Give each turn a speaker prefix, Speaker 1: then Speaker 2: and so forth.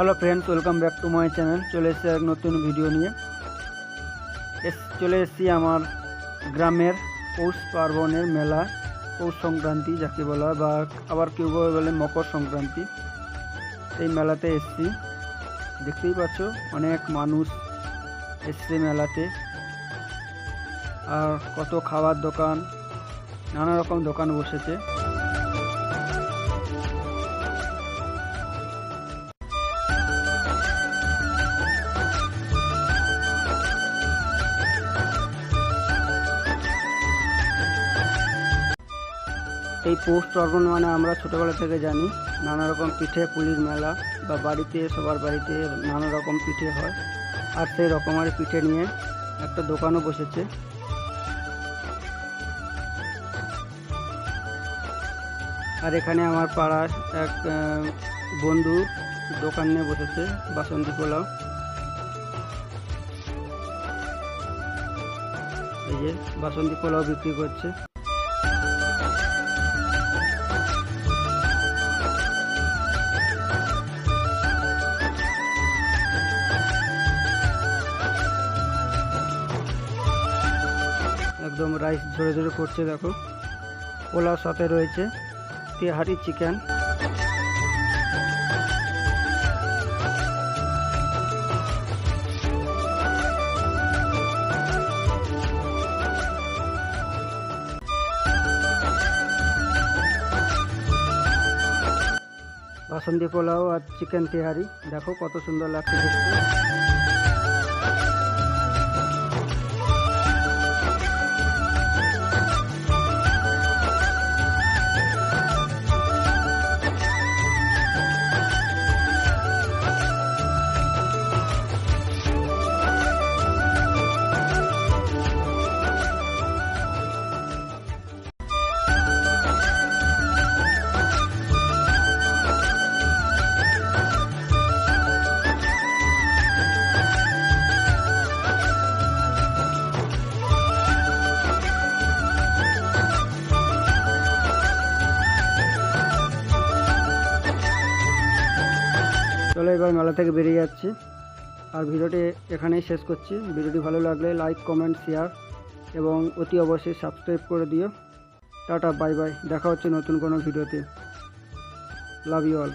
Speaker 1: Hello friends welcome back to my channel চলে এসেছি এক নতুন ভিডিও নিয়ে। এস, চলে এসেছি আমার গ্রামের পৌষ পার্বণের মেলা, পৌষ সংক্রান্তি যাকে বলা হয়, বা আবার কেউ বলে মকর সংক্রান্তি। এই মেলাতে এসেছি। দেখতেই পাচ্ছ, অনেক মানুষ এসছে মেলাতে। আর কত খাবার দোকান, নানা রকম দোকান বসেছে। এই পৌষ পার্বণ মানে আমরা ছোটোবেলা থেকে জানি, নানা রকম পিঠে পুলির মেলা বা বাড়িতে, সবার বাড়িতে নানা রকম পিঠে হয়। আর সেই রকমের পিঠে নিয়ে একটা দোকানও বসেছে। আর এখানে আমার পাড়ার এক বন্ধু দোকান নিয়ে বসেছে, বাসন্তী পোলাও। এই যে বাসন্তী পোলাও বিক্রি করছে। একদম রাইস ধরে ধরে পড়ছে দেখো। পোলাও সাথে রয়েছে, তেহারি চিকেন। বাসন্তী পোলাও আর চিকেন তেহারি, দেখো কত সুন্দর লাগছে দেখতে। চলো এবার মেলা থেকে বেরিয়ে যাচ্ছি। আর ভিডিওটি এখানেই শেষ করছি। ভিডিওটি ভালো লাগলে লাইক কমেন্ট শেয়ার এবং অতি অবশ্যই সাবস্ক্রাইব করে দিও। টাটা বাই বাই দেখা হচ্ছে নতুন কোনো ভিডিওতে। Love you all